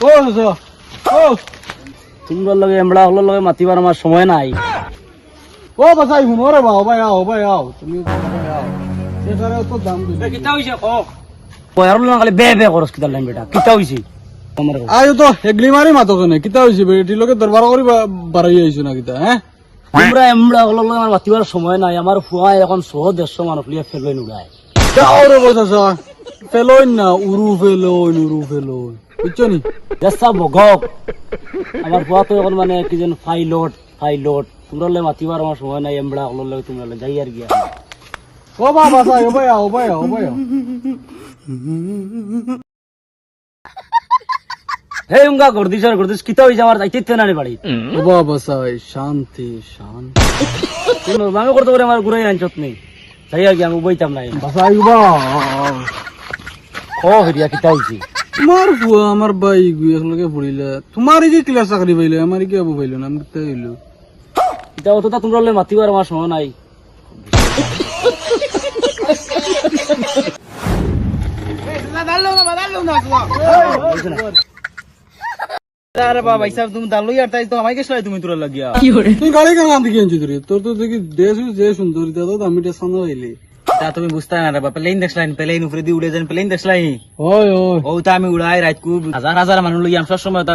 ও তোমরা লগে এমড়া হলোর লগে মাতিবার আমার সময় নাই। ও বাসাই শুনো রে বা ভাই আও ভাই আও। তুমি ভাই আও। সেটারে তো দাম দিবে। কিতা হইছে ক পয়ার লগে খালি বে বে করস কিতা লাইন বেটা। কিতা হইছে? আয়ো তো হেগলি মারি মাতো কেনে কিতা হইছে বেটি লোকে দরবার করি বাড়াই আইছো না কিতা হ্যাঁ তোমরা এমড়া হলোর লগে আমার মাতিবার সময় নাই। আমার ফুয়া এখন সহ দেড়শো মানুষ লিয়ে ফেলবেন উড়ায় যাও রে বসা ফেলোইন না উরু ফেলোইন উরু ফেলোইন বুঝছ নি? দেশা বগক আমার তো এখন মানে কি যেন ফাইলট ফাইলট তোমরা মাতিবার আমার সময় নাই এমড়া লগে তোমরা যাই আর গিয়া ও বা বাসাই ও ভাই আও ভাই আও ভাই হে উঙ্গা গর্দিস আর গর্দিস কিতা হইছে আমার? যাইতে না রে বাড়ি। ও বাসাই শান্তি শান্তি। তুমি মামে করতে পারে আমার ঘুরাই আনছত নেই। যাই আর কি আমি বইতাম নাই। বাসাই বা ও হরিয়া কিতা হইছে। তোমার বুয়া আমার বাই গুই একলগে পড়িলে তোমার কি ক্লাস চাকরি পাইলে আমার কি আবু পাইলো না? আমি কিতা হইল। কিতা অতটা তোমরা মাতিবার আমার সময় নাই। আরে বাবা ভাই সাহেব তুমি দালুই আর তাই তো আমাকে গেছিল তুমি তোরা লাগিয়া। তুই গাড়ি কেন আনতে কিনছি তোর তোর তো দেখি দেশ যে সুন্দর পাইলি তা তুমি বুঝতে না রে প্লেন দেখলাই প্লেন উপরে দিয়ে উড়ে যান প্লেন দেখলাই ওই ওই ও তা আমি উড়াই রাতকু হাজার হাজার মানুষ লই আমি সব সময় তা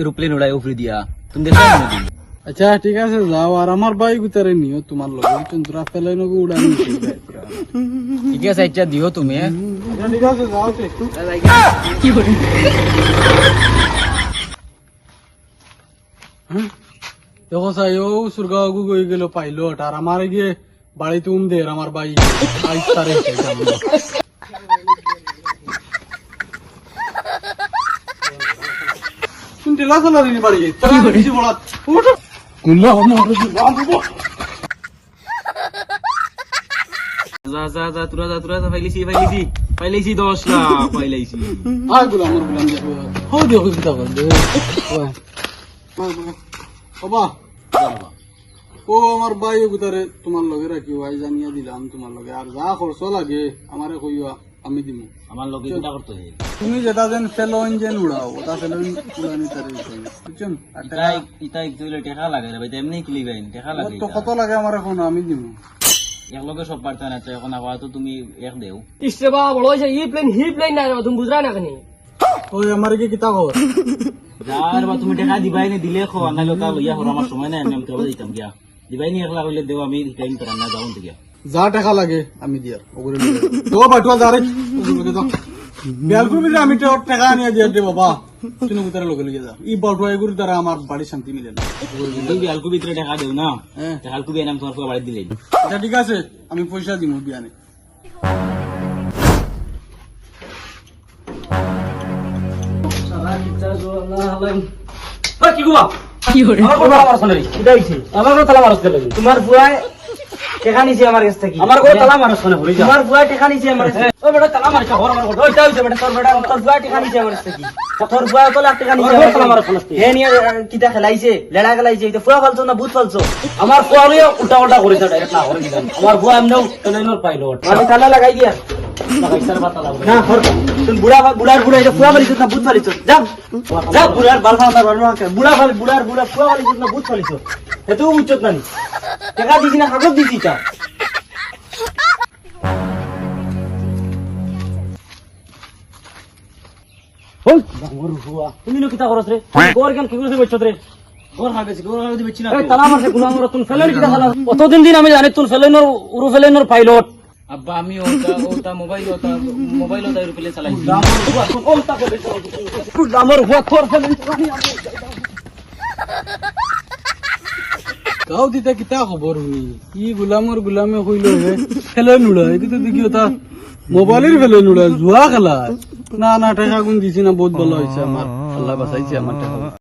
এরোপ্লেন উড়াই উপরে দিয়া তুমি দেখলাই কোনোদিন? আচ্ছা ঠিক আছে যাও আর আমার বাই গুতারে নিও তোমার লগে বুঝছেন তোরা ফেলে নগো উড়ানি ঠিক আছে আচ্ছা দিও তুমি হ্যাঁ? ঠিক আছে যাও একটু দেখো চাই ও সুরগাঁও গই গেল পাইলট আর আমার গিয়ে বাড়িতে উম দে আমার বাড়ি? তোরা বলা আমার যা যা যা তোরা যা তোরা যা পাইলিছি পাইলিছি পাইলাইছি দশ লাখ পাইলাইছি আয়গুলা আমারগুলা দেখো হো দেখো কিতা বল। দে বাবা। ও আমার ভাই গুতারে তোমার লগে রাখিও আই জানিয়া দিলাম তোমার লগে। আর যা খরচ লাগে আমারে কইয়া আমি দিমু। আমার লগে চিন্তা করতে হবে তুমি যেটা যেন ফেলোইন যেন উড়াও ওটা ফেলোইন উড়ানি তারে বুঝছেন? টাকা ইতাই ইতাই তুইলে টেকা লাগে রে ভাই এমনি কিলি ভাই টেকা লাগে তো কত লাগে আমার এখন আমি দিমু। এক লগে সব পারতে না তো এখন আবার তো তুমি এক দেও। ইসরে বা বড় হইছে ই প্লেন হি প্লেন না রে তুমি বুঝরা না কেন? ওই আমার কি কিতা খবর? যার বা তুমি টেকা দিবাই নি দিলে খো আনাই লোকা লইয়া হর আমার সময় নাই আমি আমি তোরা দিতাম গিয়া। দিবাই একলা কইলে দেও আমি টাইম করা না যাও গিয়া যা টাকা লাগে আমি দিয়ার ওগুলো তো বাটুয়া যা রে ওগুলো দাও। বিয়ালকুল মিলে আমি তো টাকা আনিয়া দিয়া দে বাবা তুমি গুতারে লগে লগে যা। ই বাটুয়া এগুলো দ্বারা আমার বাড়ি শান্তি মিলে না। তুমি ভিতরে টেকা দেও না। হ্যাঁ। হালকু বিয়ে তোমার বাড়ি দিলে আচ্ছা ঠিক আছে আমি পয়সা দিমু বিয়ানে কি গুয়া কি হরে আমার আমার কথা তালা মারছ কেন তোমার বুয়ায় টেকা নিছে আমার কাছ থেকে। আমার কথা তালা মারছ না বলি তোমার বুয়ায় টেকা নিছে আমার কাছ ও বেটা তালা মারছ ঘর আমার কথা ওইটা হইছে বেটা তোর বেটা তোর বুয়ায় টেকা নিছে আমার কাছ থেকে। তোর বুয়া তো লাখ টাকা নিছে আমার আমার তালা মারছ কাছ হে নিয়ে আহ, কিতা খেলাইছে লেড়া খেলাইছে এটা ফুয়া ফালছো না ভূত ফালছো? আমার ফুয়ারে উল্টা উল্টা করেছে ডাইরেক্ট না হরে আমার বুয়া এমনিও আমি তালা লাগাই দিয়া। না হর তুমি বুড়া বুড়ার বুড়া এটা ফুয়া ফালিছ না ভূত ফালিছ। যা যা বুড়ার বাল ফালা বাল বুড়া ফালি বুড়ার বুড়া ফুয়া ফালিছ না ভূত ফালিছ। এত উচ্চত না টাকা দিছি না কাগজ দিছি তা ওই আমার বুয়া তুমি নো কিতা করছ রে? গোর কেন কি করছ বচ্চত রে? গোর হাগে গোর হাগে দিবি না। এই তালা মারছে গুলাম তুন ফেলেন কিতা খালা অতদিন দিন আমি জানি তুন ফেলেনর উরু ফেলেনর পাইলট। ওটা মোবাইল ওটা এরোপ্লেন চালাইছি। আমার বুয়া তোর ফেলেন গাও দিতা কিতা খবর হুই? ই গুলামর গুলামে কইলো হে। খেলে নুড়া তো দেখিও তা মোবাইলের ফেলে নুড়া, জুয়া খেলা। না না টাকা গুণ দিছি না, বহুত ভালো হয়েছে আমার। আল্লাহ বাঁচাইছে আমার